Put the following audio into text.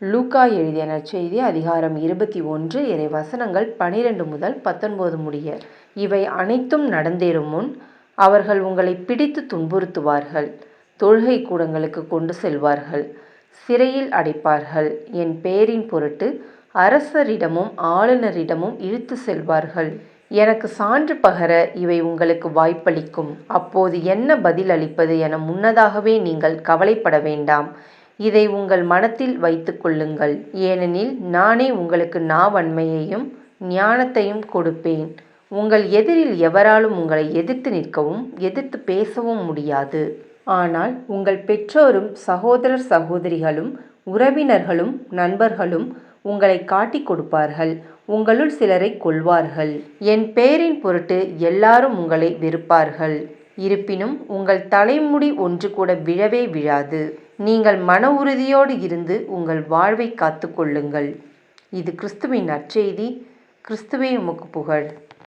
லூக்கா எழுதிய நற்செய்தி அதிகாரம் இருபத்தி ஒன்று இறை வசனங்கள் பனிரெண்டு முதல் பத்தொன்பது முடிய. இவை அனைத்தும் நடந்தேறும் முன் அவர்கள் உங்களை பிடித்து துன்புறுத்துவார்கள் தொழுகை கூடங்களுக்கு கொண்டு செல்வார்கள் சிறையில் அடைப்பார்கள். என் பெயரின் பொருட்டு அரசரிடமும் ஆளுநரிடமும் இழுத்து செல்வார்கள். எனக்கு சான்று பகர இவை உங்களுக்கு வாய்ப்பளிக்கும். அப்போது என்ன பதில் அளிப்பது என முன்னதாகவே நீங்கள் கவலைப்பட வேண்டாம். இதை உங்கள் மனத்தில் வைத்துக்கொள்ளுங்கள் ஏனெனில் நானே உங்களுக்கு நாவன்மையையும் ஞானத்தையும் கொடுப்பேன். உங்கள் எதிரில் எவராலும் உங்களை எதிர்த்து நிற்கவும் எதிர்த்து பேசவும் முடியாது. ஆனால் உங்கள் பெற்றோரும் சகோதரர் சகோதரிகளும் உறவினர்களும் நண்பர்களும் உங்களை காட்டிக் கொடுப்பார்கள். உங்களுள் சிலரை கொல்வார்கள். என் பெயரின் பொருட்டு எல்லாரும் உங்களை வெறுப்பார்கள். இருப்பினும் உங்கள் தலைமுடி ஒன்று கூட விழவே விழாது. நீங்கள் மன உறுதியோடு இருந்து உங்கள் வாழ்வை காத்து கொள்ளுங்கள். இது கிறிஸ்துவின் நற்செய்தி. கிறிஸ்துவே உமக்கு புகழ்.